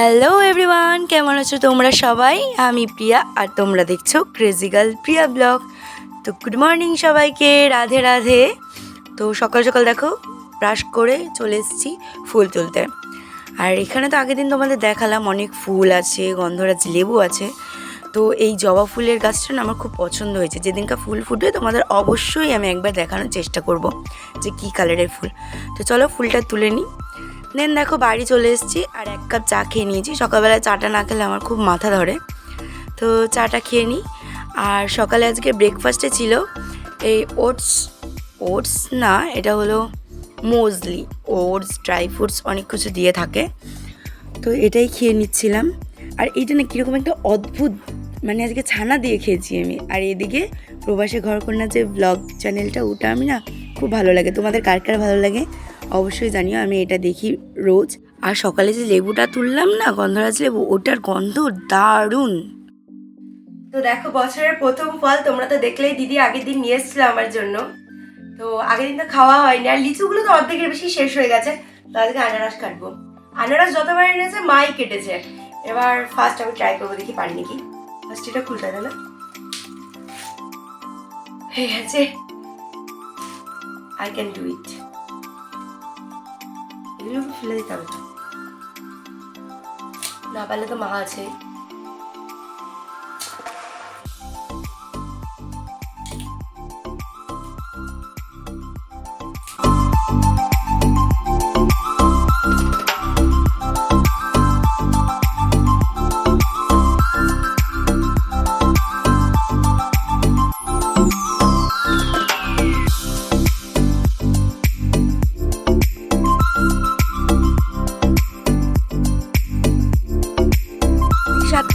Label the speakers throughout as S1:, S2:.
S1: Hello everyone কেমন আছো তোমরা সবাই? আমি প্রিয়া আর তোমরা দেখছ ক্রেজি গার্ল প্রিয়া ব্লগ তো গুড মর্নিং সবাইকে, রাধে রাধে। তো সকাল সকাল দেখো ব্রাশ করে চলে এসেছি ফুল তুলতে। আর এখানে তো আগের দিন তোমাদের দেখালাম অনেক ফুল আছে, গন্ধরাজ লেবু আছে। তো এই জবা ফুলের গাছটা না আমার খুব পছন্দ হয়েছে। যেদিনকার ফুল ফুটবে তোমাদের অবশ্যই আমি একবার দেখানোর চেষ্টা করব যে কী কালারের ফুল। তো চলো ফুলটা তুলে নিই। দেন দেখো বাড়ি চলে এসেছি আর এক কাপ চা খেয়ে নিয়েছি। সকালবেলা চাটা না খেলে আমার খুব মাথা ধরে। তো চাটা খেয়ে নিই। আর সকালে আজকে ব্রেকফাস্টে ছিল এই ওটস ওটস না, এটা হলো মোজলি ওটস ড্রাই ফ্রুটস অনেক কিছু দিয়ে থাকে। তো এটাই খেয়ে নিচ্ছিলাম। আর এইটা না কীরকম একটা অদ্ভুত মানে আজকে ছানা দিয়ে খেয়েছি আমি। আর এদিকে প্রবাসী ঘরকন্যা যে ব্লগ চ্যানেলটা ওটা আমি না খুব ভালো লাগে। তোমাদের কার কার ভালো লাগে অবশ্যই জানিও, আমি এটা দেখি রোজ। আর সকালে যে লেবুটা তুললাম না, গন্ধরাজ লেবু, ওটার গন্ধ দারুণ। তো দেখো, বছরের প্রথম ফল তোমরা তো দেখলেই দিদি আগের দিন নিয়ে এসেছিল আমার জন্য। তো আগের দিন তো খাওয়া হয়নি। আর লিচুগুলো তো অর্ধেকের বেশি শেষ হয়ে গেছে। তো আজকে আনারস কাটবো। আনারস যতবার এনেছে, মাই কেটেছে। এবার ফার্স্ট আমি ট্রাই করব, দেখি পারি নাকি। ফার্স্ট খুলতে না হয়ে গেছে। আই ক্যান ডু ইট এগুলো ফেলে দিতে হবে না পারলে তো মা আছে।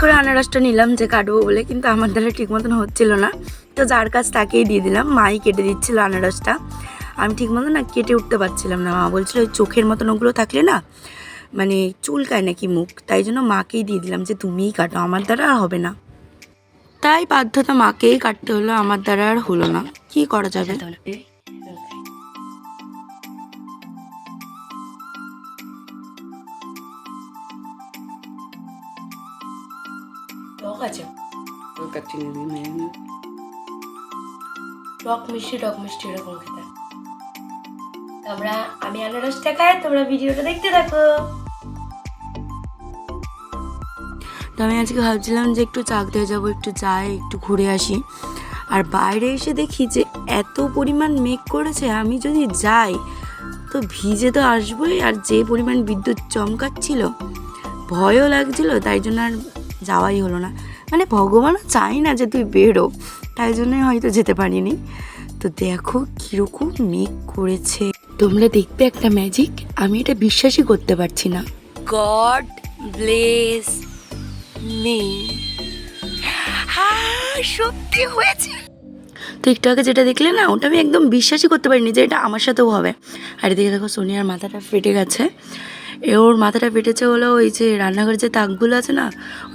S1: করে আনারসটা নিলাম যে কাটবো বলে, কিন্তু আমার দ্বারা ঠিক মতন হচ্ছিল না। তো যার কাছ তাকেই দিয়ে দিলাম, মাই কেটে দিচ্ছিল আনারসটা। আমি ঠিক মতো না কেটে উঠতে পারছিলাম না, মা বলছিল ওই চোখের মতন ওগুলো থাকলে না মানে চুলকায় নাকি মুখ, তাই জন্য মাকেই দিয়ে দিলাম যে তুমিই কাটো, আমার দ্বারা আর হবে না। তাই বাধ্যতা মাকেই কাটতে হলো, আমার দ্বারা আর হলো না। কি করা যাবে? টক আছে? টক মিষ্টি টক মিষ্টি এরকম খেতে। তোমরা আমি আনারসটা খাই তোমরা ভিডিওটা দেখতে থাকো। তো আমি আজকে ভাবছিলাম যে একটু চাকতে যাব একটু যাই একটু ঘুরে আসি। আর বাইরে এসে দেখি যে এত পরিমাণ মেঘ করেছে আমি যদি যাই তো ভিজে তো আসবোই আর যে পরিমাণ বিদ্যুৎ চমকাচ্ছিল ভয়ও লাগছিল তাই জন্য আর যাওয়াই হলো না। মানে ভগবানও চাই না যে তুই বেরো তাই জন্যই হয়তো যেতে পারিনি। তো দেখো কীরকম মেঘ করেছে। তোমরা দেখবে একটা ম্যাজিক আমি এটা বিশ্বাসই করতে পারছি না। গড ব্লেস মি সত্যি হয়েছে। তো একটু আগে যেটা দেখলে না ওটা আমি একদম বিশ্বাসই করতে পারিনি যে এটা আমার সাথেও হবে। আর এদিকে দেখো সোনিয়ার মাথাটা ফেটে গেছে। এ ওর মাথাটা ফেটেছে হলো ওই যে রান্নাঘরের যে তাকগুলো আছে না,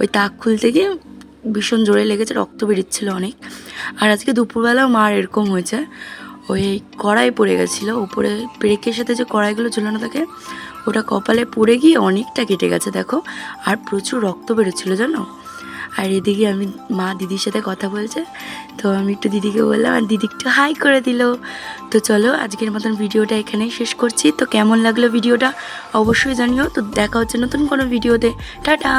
S1: ওই তাক খুলতে গিয়ে ভীষণ জোরে লেগেছে, রক্ত বেরিয়েছিল অনেক। আর আজকে দুপুরবেলাও মার এরকম হয়েছে, ওই কড়াই পড়ে গেছিল, উপরে ব্রেকের সাথে যে কড়াইগুলো ঝুলানো থাকে ওটা কপালে পড়ে গিয়ে অনেকটা কেটে গেছে, দেখো। আর প্রচুর রক্ত বেরোচ্ছিলো, জানো? আর এদিকে আমি মা দিদির সাথে কথা বলছে, তো আমি একটু দিদিকে বললাম, আর দিদি একটু হাই করে দিল। তো চলো, আজকের মতন ভিডিওটা এখানেই শেষ করছি। তো কেমন লাগল ভিডিওটা অবশ্যই জানিও। তো দেখা হচ্ছে নতুন কোনো ভিডিওতে। টাটা!